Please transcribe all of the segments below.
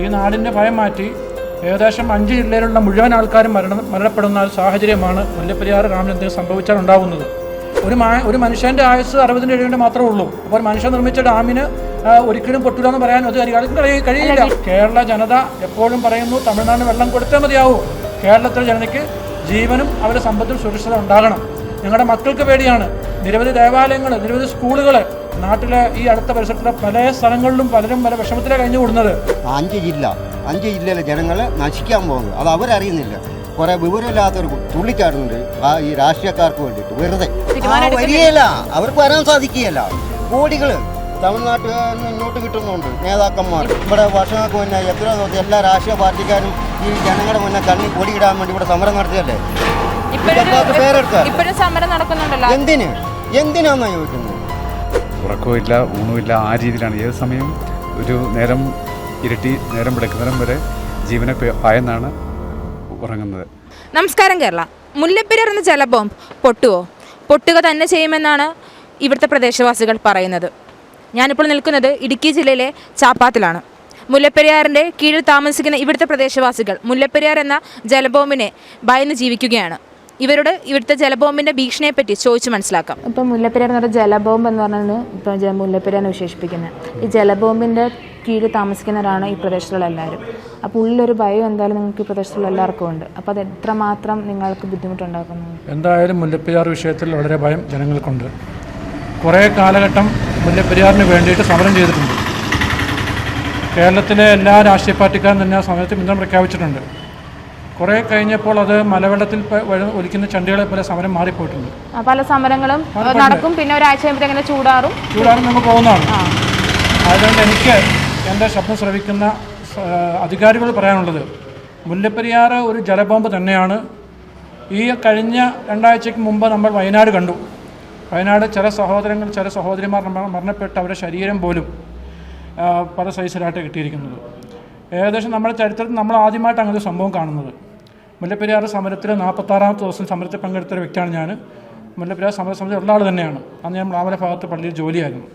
ഈ നാടിന്റെ ഭയം മാറ്റി ഏകദേശം അഞ്ച് ജില്ലയിലുള്ള മുഴുവൻ ആൾക്കാരും മരണ മരണപ്പെടുന്ന ഒരു സാഹചര്യമാണ് മുല്ലപ്പെരിയാർ രാമചന്ദ്രൻ സംഭവിച്ചാൽ ഉണ്ടാകുന്നത് ഒരു മാ ഒരു മനുഷ്യന്റെ ആയുസ് അറുപതിന്റെ എഴുപതിന്റെ മാത്രമേ ഉള്ളൂ. അപ്പോൾ ഒരു മനുഷ്യൻ നിർമ്മിച്ച ഡാമിന് ഒരിക്കലും പൊട്ടില്ല എന്ന് പറയാൻ അത് അധികാരികൾക്ക് കഴിയും കഴിയില്ല. കേരള ജനത എപ്പോഴും പറയുന്നു തമിഴ്നാടിന് വെള്ളം കൊടുത്തേ മതിയാവൂ. കേരളത്തിലെ ജനതയ്ക്ക് ജീവനും അവരുടെ സമ്പത്തും സുരക്ഷിത ഉണ്ടാകണം. ഞങ്ങളുടെ മക്കൾക്ക് പേടിയാണ്. നിരവധി ദേവാലയങ്ങൾ നിരവധി സ്കൂളുകൾ നാട്ടിലെ ഈ അടുത്ത പരിസരത്തിലെ പല സ്ഥലങ്ങളിലും പലരും പല വിഷമത്തിലെ കഴിഞ്ഞു കൂടുന്നത്. അഞ്ച് ജില്ല. അഞ്ച് ജില്ലയിലെ ജനങ്ങൾ നശിക്കാൻ പോകുന്നത്. അത് അവരറിയുന്നില്ല. കുറെ വിവരമില്ലാത്തവർ തുള്ളിച്ചാടുന്നുണ്ട് ആ ഈ രാഷ്ട്രീയക്കാർക്ക് വേണ്ടിയിട്ട്. വെറുതെ. വരികയില്ല അവർക്ക് വരാൻ സാധിക്കുകയില്ല. കോടികൾ തമിഴ്നാട്ടിൽ നിന്ന് ഇങ്ങോട്ട് കിട്ടുന്നുണ്ട് നേതാക്കന്മാർ. ഇവിടെ വർഷങ്ങൾക്ക് മുന്നേ എത്ര ദിവസം എല്ലാ രാഷ്ട്രീയ പാർട്ടിക്കാരും ഈ ജനങ്ങളുടെ മുന്നേ കണ്ണി പൊടിയിടാൻ വേണ്ടി ഇവിടെ സമരം നടത്തിയല്ലേ? പേരെടുക്കുക സമരം നടക്കുന്നുണ്ടല്ലോ. എന്തിന്? എന്തിനാന്നാ ചോദിക്കുന്നത്? ഉറക്കമില്ല ഊണുമില്ല ആ രീതിയിലാണ്. ഏത് സമയം ഒരു നേരം ഇരട്ടി നേരം വിളക്കുന്നേരം വരെ ജീവനെ പായെന്നാണ് ഉറങ്ങുന്നത്. നമസ്കാരം കേരള. മുല്ലപ്പെരിയാർ എന്ന ജലബോംബ് പൊട്ടുവോ? പൊട്ടുക തന്നെ ചെയ്യുമെന്നാണ് ഇവിടുത്തെ പ്രദേശവാസികൾ പറയുന്നത്. ഞാനിപ്പോൾ നിൽക്കുന്നത് ഇടുക്കി ജില്ലയിലെ ചാപ്പാത്തിലാണ്. മുല്ലപ്പെരിയാറിന്റെ കീഴിൽ താമസിക്കുന്ന ഇവിടുത്തെ പ്രദേശവാസികൾ മുല്ലപ്പെരിയാർ എന്ന ജലബോംബിനെ ഭയന്ന് ജീവിക്കുകയാണ്. ഇവരോട് ഇവിടുത്തെ ജലബോംബിന്റെ ഭീഷണിയെ പറ്റി ചോദിച്ചു മനസ്സിലാക്കാം. ഇപ്പം മുല്ലപ്പെരിയാർ എന്ന് പറഞ്ഞ ജലബോംബ് എന്ന് പറഞ്ഞാണ് ഇപ്പം മുല്ലപ്പെരിയാറിനെ വിശേഷിപ്പിക്കുന്നത്. ഈ ജലബോംബിന്റെ കീഴിൽ താമസിക്കുന്നവരാണ് ഈ പ്രദേശത്തുള്ള എല്ലാവരും അപ്പോൾ ഉള്ളിലൊരു ഭയം എന്തായാലും നിങ്ങൾക്ക് ഈ പ്രദേശത്തുള്ള എല്ലാവർക്കും ഉണ്ട്. അപ്പോൾ അത് എത്രമാത്രം നിങ്ങൾക്ക് ബുദ്ധിമുട്ടുണ്ടാക്കുന്നു? എന്തായാലും മുല്ലപ്പെരിയാർ വിഷയത്തിൽ വളരെ ഭയം ജനങ്ങൾക്കുണ്ട്. കുറേ കാലഘട്ടം മുല്ലപ്പെരിയാറിന് വേണ്ടിയിട്ട് സമരം ചെയ്തിട്ടുണ്ട്. കേരളത്തിലെ എല്ലാ രാഷ്ട്രീയ പാർട്ടിക്കാരും തന്നെ ആ സമയത്ത് പിന്തുണ പ്രഖ്യാപിച്ചിട്ടുണ്ട്. കുറേ കഴിഞ്ഞപ്പോൾ അത് മലവെള്ളത്തിൽ ഒലിക്കുന്ന ചണ്ടികളെ പോലെ സമരം മാറിപ്പോയിട്ടുണ്ട്. പല സമരങ്ങളും നടക്കും. പിന്നെ ഒരാഴ്ച കഴിയുമ്പോൾ ചൂടാറും. ചൂടാറും നമുക്ക് പോകുന്നതാണ് അതുകൊണ്ട് എനിക്ക് എന്റെ ശബ്ദം ശ്രവിക്കുന്ന അധികാരികളോട് പറയാനുള്ളത് മുല്ലപ്പെരിയാർ ഒരു ജലബോംബ് തന്നെയാണ്. ഈ കഴിഞ്ഞ രണ്ടാഴ്ചയ്ക്ക് മുമ്പ് നമ്മൾ വയനാട് കണ്ടു. വയനാട് ചില സഹോദരങ്ങൾ ചില സഹോദരിമാർ മര- മരണപ്പെട്ട് അവരുടെ ശരീരം പോലും പല സൈസിലായിട്ട് കിട്ടിയിരിക്കുന്നത്. ഏകദേശം നമ്മുടെ ചരിത്രത്തിൽ നമ്മൾ ആദ്യമായിട്ടാണ് അങ്ങനെ ഒരു സംഭവം കാണുന്നത്. മുല്ലപ്പെരിയാർ സമരത്തിൽ നാൽപ്പത്താറാമത്തെ ദിവസം സമരത്തിൽ പങ്കെടുത്ത ഒരു വ്യക്തിയാണ് ഞാൻ മുല്ലപ്പെരിയാർ സമരസമിതി ഉള്ള ആൾ തന്നെയാണ്. അന്ന് ഞാൻ മ്ലാമല ഭാഗത്ത് പള്ളിയിൽ ജോലിയായിരുന്നു.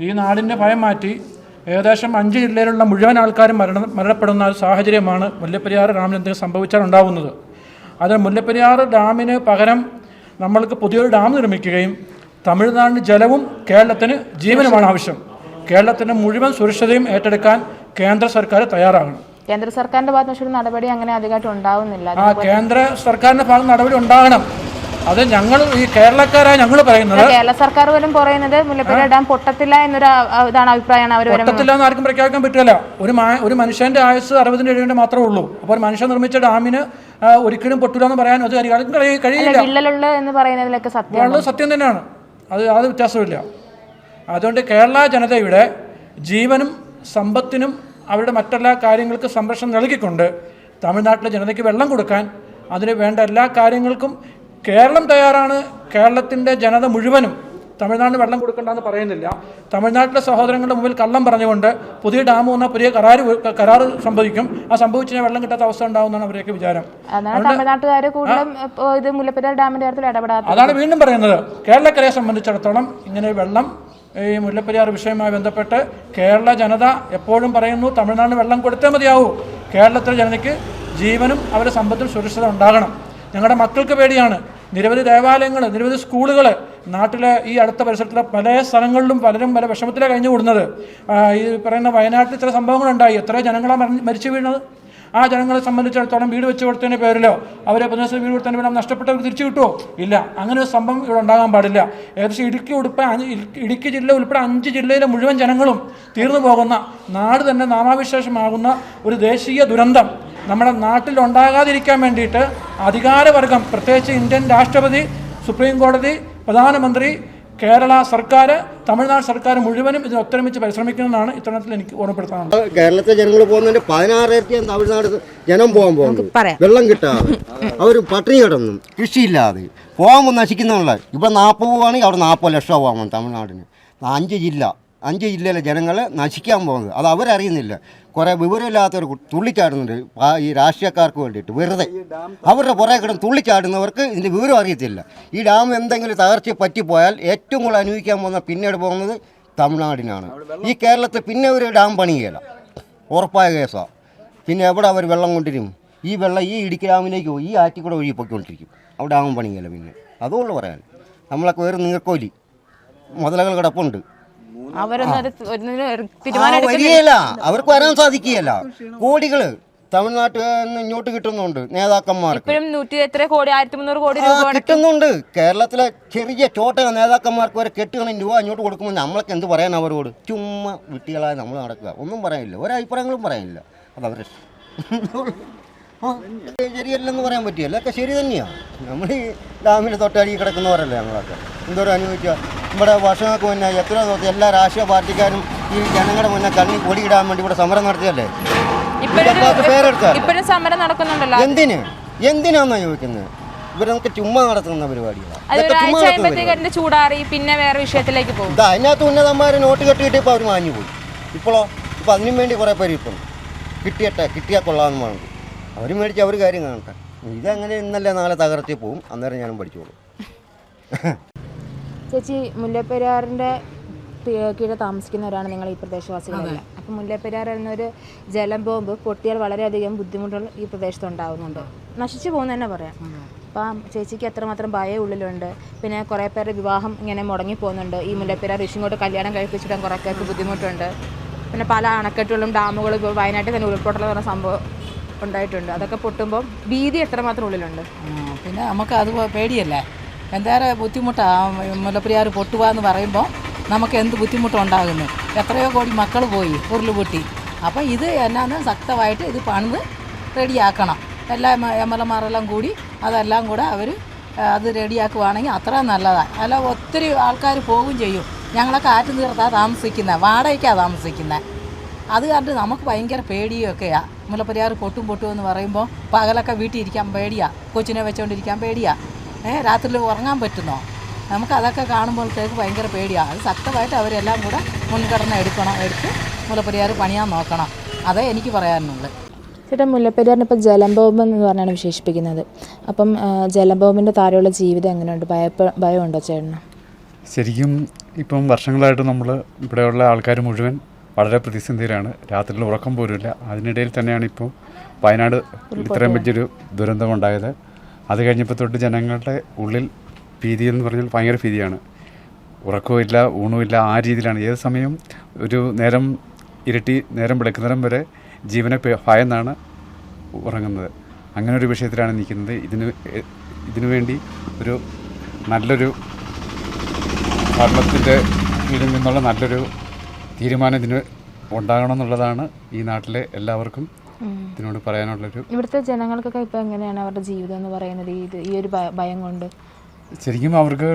ഈ നാടിന്റെ ഭയം മാറ്റി ഏകദേശം അഞ്ച് ജില്ലയിലുള്ള മുഴുവൻ ആൾക്കാരും മരണ മരണപ്പെടുന്ന ഒരു സാഹചര്യമാണ് മുല്ലപ്പെരിയാർ ഡാമിൽ എന്തെങ്കിലും സംഭവിച്ചാൽ ഉണ്ടാകുന്നത് അത് മുല്ലപ്പെരിയാർ ഡാമിന് പകരം നമ്മൾക്ക് പുതിയൊരു ഡാം നിർമ്മിക്കുകയും തമിഴ്നാടിന് ജലവും കേരളത്തിന് ജീവനുമാണ് ആവശ്യം. കേരളത്തിന്റെ മുഴുവൻ സുരക്ഷതയും ഏറ്റെടുക്കാൻ കേന്ദ്ര സർക്കാർ തയ്യാറാകണം. കേന്ദ്ര സർക്കാരിന്റെ ഭാഗത്ത് പക്ഷേ ഒരു നടപടി അങ്ങനെ അധികമായിട്ട് ഉണ്ടാവുന്നില്ല. ആ കേന്ദ്ര സർക്കാരിന്റെ ഭാഗത്ത് നടപടി ഉണ്ടാകണം. അത് ഞങ്ങൾ ഈ കേരളക്കാരായ ഞങ്ങൾ പറയുന്നത് കേരള സർക്കാർ പോലും പറയുന്നത് മുല്ലപ്പെരിയാർ ഡാം പൊട്ടത്തില്ല എന്നൊരു ഇതാണ് അഭിപ്രായമാണ് അവർ പൊട്ടത്തില്ല എന്ന് ആർക്കും പ്രഖ്യാപിക്കാൻ പറ്റില്ല. ഒരു ഒരു മനുഷ്യന്റെ ആയുസ് അറുപതിന് എഴുപതിന് മാത്രമേ ഉള്ളൂ. അപ്പോൾ ഒരു മനുഷ്യൻ നിർമ്മിച്ച ഡാമിന് ഒരിക്കലും പൊട്ടില്ല എന്ന് പറയാൻ അത് അധികാരം കഴിയ- കഴിയില്ല. വിള്ളലുള്ള എന്ന് പറയുന്നതിലൊക്കെ സത്യം സത്യം തന്നെയാണ്. അത് അത് വ്യത്യാസമില്ല. അതുകൊണ്ട് കേരള ജനതയുടെ ജീവനും സമ്പത്തിനും അവരുടെ മറ്റെല്ലാ കാര്യങ്ങൾക്ക് സംരക്ഷണം നൽകിക്കൊണ്ട് തമിഴ്നാട്ടിലെ ജനതയ്ക്ക് വെള്ളം കൊടുക്കാൻ അതിന് വേണ്ട എല്ലാ കാര്യങ്ങൾക്കും കേരളം തയ്യാറാണ്. കേരളത്തിന്റെ ജനത മുഴുവനും തമിഴ്നാടിന് വെള്ളം കൊടുക്കണ്ടെന്ന് പറയുന്നില്ല. തമിഴ്നാട്ടിലെ സഹോദരങ്ങളുടെ മുമ്പിൽ കള്ളം പറഞ്ഞുകൊണ്ട് പുതിയ ഡാം വന്നാൽ പുതിയ കരാർ കരാർ സംഭവിക്കും. ആ സംഭവിച്ചു കഴിഞ്ഞാൽ വെള്ളം കിട്ടാത്ത അവസ്ഥ ഉണ്ടാവുമെന്നാണ് അവരെയൊക്കെ വിചാരം. അതാണ് വീണ്ടും പറയുന്നത്. കേരളക്കരയെ സംബന്ധിച്ചിടത്തോളം ഇങ്ങനെ വെള്ളം ഈ മുല്ലപ്പെരിയാർ വിഷയവുമായി ബന്ധപ്പെട്ട് കേരള ജനത എപ്പോഴും പറയുന്നു തമിഴ്നാടിന് വെള്ളം കൊടുത്തേ മതിയാവൂ. കേരളത്തിലെ ജനതയ്ക്ക് ജീവനും അവരുടെ സമ്പത്തും സുരക്ഷിത ഉണ്ടാകണം. ഞങ്ങളുടെ മക്കൾക്ക് പേടിയാണ്. നിരവധി ദേവാലയങ്ങൾ നിരവധി സ്കൂളുകൾ നാട്ടിലെ ഈ അടുത്ത പരിസരത്തിലെ പല സ്ഥലങ്ങളിലും പലരും പല വിഷമത്തിലാണ് കഴിഞ്ഞു കൂടുന്നത് ഈ പറയുന്ന വയനാട്ടിൽ ഇത്ര സംഭവങ്ങളുണ്ടായി. എത്ര ജനങ്ങളാണ് മരിച്ചു വീണത്. ആ ജനങ്ങളെ സംബന്ധിച്ചിടത്തോളം വീട് വെച്ച് കൊടുത്തതിന് പേരിലോ അവരെ പ്രദേശത്ത് വീട് കൊടുത്തതിന് പേരിലോ നഷ്ടപ്പെട്ടവർക്ക് തിരിച്ചു കിട്ടുമോ ഇല്ല. അങ്ങനെ ഒരു സംഭവം ഇവിടെ ഉണ്ടാകാൻ പാടില്ല. ഏകദേശം ഇടുക്കി ഉൾപ്പെടെ ഇടുക്കി ജില്ല ഉൾപ്പെടെ അഞ്ച് ജില്ലയിലെ മുഴുവൻ ജനങ്ങളും തീർന്നു പോകുന്ന നാട് തന്നെ നാമാവിശേഷമാകുന്ന ഒരു ദേശീയ ദുരന്തം. നമ്മുടെ നാട്ടിൽ ഉണ്ടാകാതിരിക്കാൻ വേണ്ടിയിട്ട് അധികാരവർഗം പ്രത്യേകിച്ച് ഇന്ത്യൻ രാഷ്ട്രപതി സുപ്രീം കോടതി പ്രധാനമന്ത്രി കേരള സർക്കാർ തമിഴ്നാട് സർക്കാർ മുഴുവനും ഇതിന് ഒത്തൊരുമിച്ച് പരിശ്രമിക്കുന്നതാണ് ഇത്തരണത്തിൽ എനിക്ക് ഓർമ്മപ്പെടുത്താനുള്ളത്. കേരളത്തിലെ ജനങ്ങൾ പോകുന്നതിന്റെ പതിനാറിരട്ടിയാണ് തമിഴ്നാട് ജനം പോകാൻ പോകുന്നത് വെള്ളം കിട്ടാതെ. അവർ പട്ടിണി കിടന്നു. കൃഷിയില്ലാതെ. പോകാൻ നശിക്കുന്നുള്ള ഇവിടെ നാൽപ്പത് പോവുകയാണെങ്കിൽ അവിടെ നാൽപ്പത് ലക്ഷം പോകാൻ തമിഴ്നാടിന്. അഞ്ച് ജില്ല. അഞ്ച് ജില്ലയിലെ ജനങ്ങൾ നശിക്കാൻ പോകുന്നത്. അത് അവരറിയുന്നില്ല. കുറേ വിവരമില്ലാത്തവർ തുള്ളിച്ചാടുന്നുണ്ട്. ഈ രാഷ്ട്രീയക്കാർക്ക് വേണ്ടിയിട്ട്. വെറുതെ. അവരുടെ പുറകെ കിടന്ന് തുള്ളിച്ചാടുന്നവർക്ക് ഇതിന്റെ വിവരം അറിയത്തില്ല. ഈ ഡാം എന്തെങ്കിലും തകർച്ച പറ്റിപ്പോയാൽ ഏറ്റവും കൂടുതൽ അനുഭവിക്കാൻ പോകുന്ന പിന്നീട് പോകുന്നത് തമിഴ്നാടിനാണ്. ഈ കേരളത്തിൽ പിന്നെ ഒരു ഡാം പണിയുകയില്ല. ഉറപ്പായ കേസാണ് പിന്നെ എവിടെ അവർ വെള്ളം കൊണ്ടിരും ഈ വെള്ളം ഈ ഇടുക്കി ഡാമിലേക്ക് പോയി ഈ ആറ്റിക്കൂടെ വഴി ഒഴുകി പൊയ്ക്കൊണ്ടിരിക്കും. അവിടെ ഡാമും പണിയല്ല പിന്നെ. അതുകൊണ്ട് പറയാൻ. നമ്മളൊക്കെ വേറെ നീർക്കോലി. മുതലകൾ കിടപ്പുണ്ട്. അവർക്ക് വരാൻ സാധിക്കുകയല്ല. കോടികൾ തമിഴ്നാട്ടിൽ നിന്ന് ഇങ്ങോട്ട് കിട്ടുന്നുണ്ട് നേതാക്കന്മാർക്ക്. കോടി കോടി കിട്ടുന്നുണ്ട്. കേരളത്തിലെ ചെറിയ ചോട്ട നേതാക്കന്മാർക്ക് വരെ കെട്ടുകളും രൂപ അങ്ങോട്ട് കൊടുക്കുമ്പോൾ നമ്മളൊക്കെ എന്ത് പറയാൻ അവരോട്? ചുമ്മാ വിട്ടികളായി നമ്മൾ നടക്കുക. ഒന്നും പറയാനില്ല ഒരഭിപ്രായങ്ങളും പറയാനില്ല അത് അവരെ ശരിയല്ലെന്ന് പറയാൻ പറ്റില്ല. ഒക്കെ ശരി തന്നെയാണ് നമ്മൾ ഈ ഡാമിന്റെ തൊട്ടടി കിടക്കുന്നവരല്ലേ ഞങ്ങളൊക്കെ എന്തോരം അനുഭവിക്കുക? ഇവിടെ വർഷങ്ങൾക്ക് മുന്നേ എത്ര ദിവസം എല്ലാ രാഷ്ട്രീയ പാർട്ടിക്കാരും ഈ ജനങ്ങളുടെ മുന്നേ കണ്ണി പൊടിയിടാൻ വേണ്ടി ഇവിടെ സമരം നടത്തിയല്ലേ? ഇപ്പോഴും സമരം നടക്കുന്നുണ്ടല്ലോ. എന്തിന്? എന്തിനാന്നാ ചോദിക്കുന്നത്? അത് ഇതൊക്കെ ചുമ്മാ നടത്തുന്ന കഴിയുമ്പോഴത്തേക്ക് ചൂടാറി പിന്നെ വേറെ വിഷയത്തിലേക്ക് പോകും. അതിനകത്ത് ഉന്നതന്മാർ നോട്ട് കെട്ടിയിട്ട് ഇപ്പോൾ അവർ മാഞ്ഞു പോയി. ഇപ്പോഴോ ഇപ്പോൾ അതിനും വേണ്ടി കുറേ പേര് ഇപ്പം. കിട്ടിയട്ടെ കിട്ടിയാൽ കൊള്ളാമെന്ന് പറഞ്ഞു. അവർ മേടിച്ച് അവർ കാര്യം കാണട്ടെ. ഇതങ്ങനെ ഇന്നല്ലേ നാളെ തകർത്തി പോവും. അന്നേരം ഞാനും പഠിച്ചോളൂ. ചേച്ചി മുല്ലപ്പെരിയാറിന്റെ തി- കീഴെ താമസിക്കുന്നവരാണ് നിങ്ങൾ ഈ പ്രദേശവാസികളെല്ലാം? അപ്പം മുല്ലപ്പെരിയാർ എന്നൊരു ജലം ബോംബ് പൊട്ടിയാൽ വളരെയധികം ബുദ്ധിമുട്ടുകൾ ഈ പ്രദേശത്ത് ഉണ്ടാകുന്നുണ്ട് നശിച്ചു പോകുന്ന തന്നെ പറയാം. അപ്പം ചേച്ചിക്ക് എത്രമാത്രം ഭയം ഉള്ളിലുണ്ട്? പിന്നെ കുറേ പേരുടെ വിവാഹം ഇങ്ങനെ മുടങ്ങി പോകുന്നുണ്ട്. ഈ മുല്ലപ്പെരിയാർ ഇഷിങ്ങോട്ട് കല്യാണം കഴിപ്പിച്ചിടാൻ കുറേ പേർക്ക് ബുദ്ധിമുട്ടുണ്ട്. പിന്നെ പല അണക്കെട്ടുകളും ഡാമുകളും ഇപ്പോൾ വയനാട്ടിൽ തന്നെ ഉരുൾപൊട്ടൽ എന്ന് പറഞ്ഞ സംഭവം ഉണ്ടായിട്ടുണ്ട്. അതൊക്കെ പൊട്ടുമ്പോൾ ഭീതി എത്രമാത്രം ഉള്ളിലുണ്ട്? പിന്നെ നമുക്ക് അത് പേടിയല്ലേ? എന്തേറെ ബുദ്ധിമുട്ടാണ് മുല്ലപ്പെരിയാർ പൊട്ടുക എന്ന് പറയുമ്പോൾ നമുക്ക് എന്ത് ബുദ്ധിമുട്ടുണ്ടാകുന്നു? എത്രയോ കോടി മക്കൾ പോയി ഉരുൾ പൊട്ടി. അപ്പോൾ ഇത് എന്നാന്ന് ശക്തമായിട്ട് ഇത് പണിത് റെഡിയാക്കണം. എല്ലാ എം എൽ എമാരെല്ലാം കൂടി അതെല്ലാം കൂടെ അവർ അത് റെഡിയാക്കുവാണെങ്കിൽ അത്ര നല്ലതാണ് അല്ല ഒത്തിരി ആൾക്കാർ പോകും ചെയ്യും. ഞങ്ങളൊക്കെ ആറ്റു തീർത്താണ് താമസിക്കുന്നത് വാടകയ്ക്കാണ് താമസിക്കുന്നത് അത് കണ്ട് നമുക്ക് ഭയങ്കര പേടിയൊക്കെയാണ് മുല്ലപ്പെരിയാർ പൊട്ടും പൊട്ടും എന്ന് പറയുമ്പോൾ പകലൊക്കെ വീട്ടിൽ ഇരിക്കാൻ പേടിയാണ് കൊച്ചിനെ വെച്ചുകൊണ്ടിരിക്കാൻ പേടിയാണ് രാത്രിയിൽ ഉറങ്ങാൻ പറ്റുന്നോ? നമുക്ക് അതൊക്കെ കാണുമ്പോഴത്തേക്ക് ഭയങ്കര പേടിയാണ് അത് ശക്തമായിട്ട് അവരെല്ലാം കൂടെ മുൻഗണന എടുക്കണം എടുത്ത് മുല്ലപ്പെരിയാർ പണിയാൻ നോക്കണം. അതേ എനിക്ക് പറയാനുള്ളൂ. ചേട്ടാ മുല്ലപ്പെരിയാറിന് ഇപ്പോൾ ജലംബോംബ് എന്ന് പറഞ്ഞാണ് വിശേഷിപ്പിക്കുന്നത്. അപ്പം ജലംബോബിന്റെ താരമുള്ള താഴെയുള്ള ജീവിതം എങ്ങനെയുണ്ട്? ഭയപ്പ ഭയമുണ്ടോ ചേട്ടന്? ശരിക്കും ഇപ്പം വർഷങ്ങളായിട്ട് നമ്മൾ ഇവിടെയുള്ള ആൾക്കാർ മുഴുവൻ വളരെ പ്രതിസന്ധിയിലാണ്. രാത്രിയിൽ ഉറക്കം പോലുമില്ല. അതിനിടയിൽ തന്നെയാണ് ഇപ്പോൾ വയനാട് ഇത്രയും വലിയൊരു ദുരന്തമുണ്ടായത്. അത് കഴിഞ്ഞപ്പോൾ തൊട്ട് ജനങ്ങളുടെ ഉള്ളിൽ ഭീതി എന്ന് പറഞ്ഞാൽ ഭയങ്കര ഭീതിയാണ്. ഉറക്കവുമില്ല ഊണുമില്ല ആ രീതിയിലാണ്. ഏത് സമയവും ഒരു നേരം ഇരട്ടി നേരം വെളുക്കുന്നേരം വരെ ജീവനെ ഭയന്നാണ് ഉറങ്ങുന്നത്. അങ്ങനെ ഒരു വിഷയത്തിലാണ് നിൽക്കുന്നത്. ഇതിന് ഇതിനു വേണ്ടി ഒരു നല്ലൊരു ഭരണത്തിന്റെ കീഴിൽ നിന്നുള്ള നല്ലൊരു തീരുമാനം ഇതിന് ഉണ്ടാകണം എന്നുള്ളതാണ് ഈ നാട്ടിലെ എല്ലാവർക്കും ഇതിനോട് പറയാനുള്ളൊരു ഇവിടുത്തെ ജനങ്ങൾക്കൊക്കെ ഇപ്പോൾ എങ്ങനെയാണ് അവരുടെ ജീവിതം എന്ന് പറയുന്നത്? ഈ ഇത് ഈ ഒരു ഭയം കൊണ്ട്. ശരിക്കും അവർക്ക്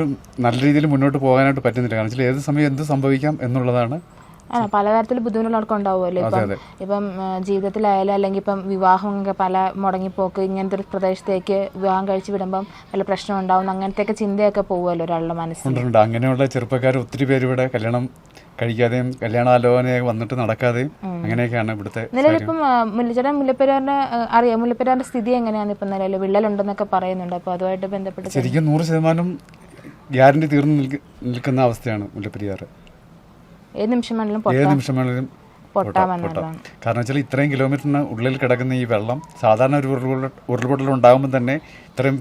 നല്ല രീതിയിൽ മുന്നോട്ട് പോകാനായിട്ട് പറ്റുന്നില്ല. കാരണം വെച്ചാൽ ഏത് സമയം എന്ത് സംഭവിക്കാം എന്നുള്ളതാണ് ആ പലതരത്തിൽ ബുദ്ധിമുട്ടുള്ളവർക്ക് ഉണ്ടാവുമല്ലോ ഇപ്പം. ഇപ്പം ജീവിതത്തിലായാലും അല്ലെങ്കിൽ ഇപ്പം വിവാഹം ഒക്കെ പല മുടങ്ങിപ്പോക്ക് ഇങ്ങനത്തെ ഒരു പ്രദേശത്തേക്ക് വിവാഹം കഴിച്ച് വിടുമ്പം വല്ല പ്രശ്നം ഉണ്ടാവും അങ്ങനത്തെയൊക്കെ ചിന്തയൊക്കെ പോകുമല്ലോ ഒരാളുടെ മനസ്സിൽ അങ്ങനെയുള്ള ചെറുപ്പക്കാർ ഒത്തിരി പേര് ഇവിടെ കല്യാണം കഴിക്കാതെയും കല്യാണാലോചന വന്നിട്ട് നടക്കാതെയും അങ്ങനെയൊക്കെയാണ് ഇവിടുത്തെ നിലവിലിപ്പം മുല്ലച്ചേട്ടൻ മുല്ലപ്പെരിയാറിന്റെ ആ, അറിയാം. മുല്ലപ്പെരിയാറിന്റെ സ്ഥിതി എങ്ങനെയാണ് ഇപ്പം നിലവിൽ വിള്ളലുണ്ടെന്നൊക്കെ പറയുന്നുണ്ട്. അപ്പോൾ അതുമായിട്ട് ബന്ധപ്പെട്ട് ശരിക്കും നൂറ് ശതമാനം ഗ്യാരണ്ടി തീർന്നു നിൽക്കുന്ന അവസ്ഥയാണ് മുല്ലപ്പെരിയാർ ഏത് നിമിഷം വേണമെങ്കിലും ഏത് കാരണം വെച്ചാൽ ഇത്രയും കിലോമീറ്ററിന് ഉള്ളിൽ കിടക്കുന്ന ഈ വെള്ളം സാധാരണ ഒരു ഉരുൾപൊട്ടൽ ഉണ്ടാകുമ്പോൾ തന്നെ ഇത്രയും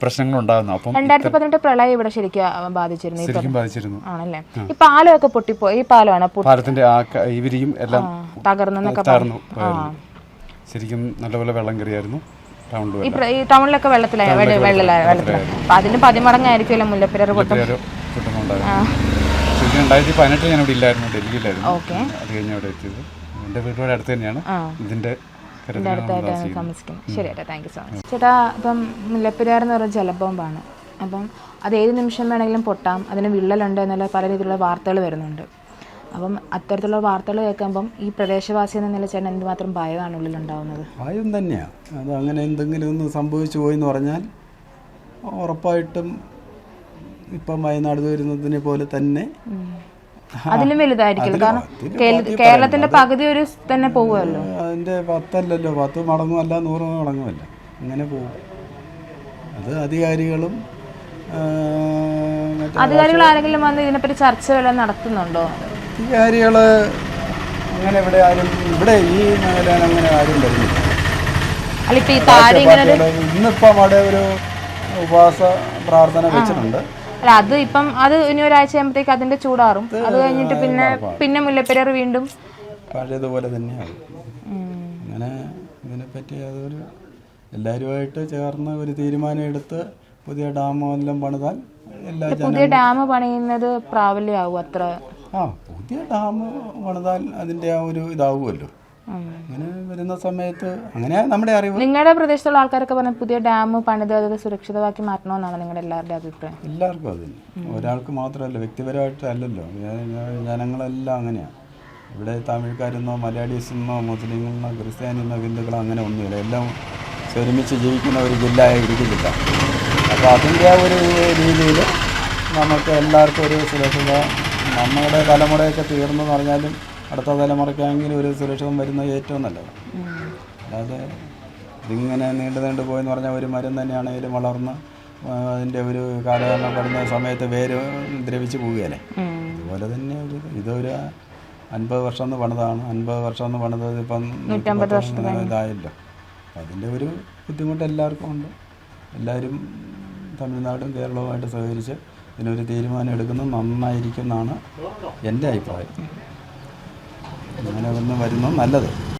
പ്രശ്നങ്ങൾ ഉണ്ടാകുന്നു. അപ്പം രണ്ടായിരത്തി പതിനെട്ട് പ്രളയം ഇവിടെ ശരിക്കും ബാധിച്ചിരുന്നു. ശരിക്കും ബാധിച്ചിരുന്നു. ആണല്ലേ? ഈ പാലമൊക്കെ പൊട്ടിപ്പോയി ഈ പാലമാണ് പാലത്തിന്റെ ആ ഇവരിയും എല്ലാം തകർന്നു തകർന്നു ശരിക്കും നല്ലപോലെ വെള്ളം കയറിയായിരുന്നു ഈ ടൗണിലൊക്കെ വെള്ളത്തിലായി വെള്ള- വെള്ളത്തിലായി വെള്ളത്തിലായി അപ്പൊ അതിന് പതിമടങ്ങായിരിക്കുമല്ലോ മുല്ലപ്പെരിയാർ പൊട്ടും. ശരിക്കും രണ്ടായിരത്തി പതിനെട്ടിൽ ഞാൻ ഇവിടെ ഇല്ലായിരുന്നു ഡൽഹിയിലായിരുന്നു. ഓക്കെ. അത് കഴിഞ്ഞ് അവിടെ എത്തിയത്. എന്റെ വീട്ടിലൂടെ അടുത്ത് തന്നെയാണ്. ഇതിന്റെ കരുതലാണ് അടുത്തായിട്ടാണ് താമസിക്കുന്നത്. താമസിക്കുന്നത്. ശരി ചേട്ടാ താങ്ക് യു സോ മച്ച് ചേട്ടാ ഇപ്പം മുല്ലപ്പെരിയാർ എന്ന് പറയുന്ന ജലബോംബാണ്. അപ്പം അത് ഏത് നിമിഷം വേണമെങ്കിലും പൊട്ടാം. അതിന് വിള്ളലുണ്ട് എന്നുള്ള പല രീതിയിലുള്ള വാർത്തകൾ വരുന്നുണ്ട്. അപ്പം അത്തരത്തിലുള്ള വാർത്തകൾ കേൾക്കുമ്പം ഈ പ്രദേശവാസി എന്ന നില ചേട്ടൻ എന്തുമാത്രം ഭയമാണ് ഉള്ളിലുണ്ടാവുന്നത്? ഭയം തന്നെയാണ് അത് അങ്ങനെ എന്തെങ്കിലും ഒന്ന് സംഭവിച്ചു പോയി എന്ന് പറഞ്ഞാൽ ഉറപ്പായിട്ടും ഇപ്പം വയനാട് വരുന്നതിനെ പോലെ തന്നെ അതിലും വലുതായിരിക്കും. കാരണം കേരളത്തിന്റെ. പകുതി ഒരു തന്നെ പോകുമല്ലോ അതിന്റെ പത്തല്ലല്ലോ. പത്ത് മടങ്ങുമല്ല നൂറ് മടങ്ങുമല്ല. അങ്ങനെ പോകും അത് അധികാരികളും അധികാരികൾ ആരെങ്കിലും വന്ന് ഇതിനെപ്പറ്റി ചർച്ച വല്ലതും നടത്തുന്നുണ്ടോ? അധികാരികൾ അങ്ങനെ ഇവിടെ ആരും ഇവിടെ ഈ മേഖലയിൽ അങ്ങനെ ആരും വരുന്നില്ല. ഇന്നിപ്പം അവിടെ ഒരു ഉപവാസ പ്രാർത്ഥന വെച്ചിട്ടുണ്ട്. അല്ല അത് ഇപ്പം അത് ഇനി ഒരാഴ്ച ആകുമ്പോഴത്തേക്ക് അതിന്റെ ചൂടാറും. അത് കഴിഞ്ഞിട്ട് പിന്നെ പിന്നെ മുല്ലപ്പെരിയാർ വീണ്ടും പഴയതുപോലെ തന്നെയാണ്. അങ്ങനെ ഇതിനെപ്പറ്റി അതൊരു എല്ലാവരുമായിട്ട് ചേർന്ന് ഒരു തീരുമാനം എടുത്ത് പുതിയ ഡാമെല്ലാം പണിതാൽ എല്ലാ പുതിയ ഡാം പണിയുന്നത് പ്രാബല്യമാവും അത്ര. ആ പുതിയ ഡാം പണിതാൽ അതിന്റെ ആ ഒരു ഇതാവുമല്ലോ. അങ്ങനെ വരുന്ന സമയത്ത് അങ്ങനെ നമ്മുടെ അറിവ്. നിങ്ങളുടെ പ്രദേശത്തുള്ള ആൾക്കാരൊക്കെ പറഞ്ഞ പുതിയ ഡാം പണിത് അത് സുരക്ഷിതമാക്കി മാറ്റണമെന്നാണ് നിങ്ങളുടെ എല്ലാവരുടെയും അഭിപ്രായം? എല്ലാവർക്കും അതിന് ഒരാൾക്ക് മാത്രമല്ല വ്യക്തിപരമായിട്ട് അല്ലല്ലോ. ജനങ്ങളെല്ലാം അങ്ങനെയാണ് ഇവിടെ തമിഴ്ക്കാരെന്നോ മലയാളീസെന്നോ മുസ്ലിങ്ങളെന്നോ ക്രിസ്ത്യാനിന്നോ ഹിന്ദുക്കളോ അങ്ങനെ ഒന്നുമില്ല. എല്ലാം ഒരുമിച്ച് ജീവിക്കുന്ന ഒരു ജില്ല ഇടുക്കി ജില്ല. അപ്പോൾ അതിന്റെ ആ ഒരു രീതിയിൽ നമുക്ക് എല്ലാവർക്കും ഒരു സുരക്ഷിത നമ്മുടെ തലമുറയൊക്കെ തീർന്നു പറഞ്ഞാലും അടുത്ത തലമുറയ്ക്കാണെങ്കിലും ഒരു സുരക്ഷിതം വരുന്നത് ഏറ്റവും നല്ലത്. അല്ലാതെ ഇതിങ്ങനെ നീണ്ടു നീണ്ടു പോയെന്ന് പറഞ്ഞാൽ ഒരു മരം തന്നെയാണെങ്കിലും വളർന്ന് അതിന്റെ ഒരു കാലഘട്ടം കടന്ന സമയത്ത് വേര് ദ്രവിച്ച് പോവുകയല്ലേ? അതുപോലെ തന്നെ ഒരു ഇതൊരു അൻപത് വർഷം എന്ന് പണിതാണ്. അൻപത് വർഷം എന്ന് പണിതത് ഇപ്പം വർഷം ഇതായല്ലോ. അതിന്റെ ഒരു ബുദ്ധിമുട്ട് എല്ലാവർക്കും ഉണ്ട്. എല്ലാവരും തമിഴ്നാടും കേരളവുമായിട്ട് സഹകരിച്ച് ഇതിനൊരു തീരുമാനം എടുക്കുന്നത് നന്നായിരിക്കും എന്നാണ് എന്റെ അഭിപ്രായം. അങ്ങനെ ഒന്ന് വരുന്നത് നല്ലത്.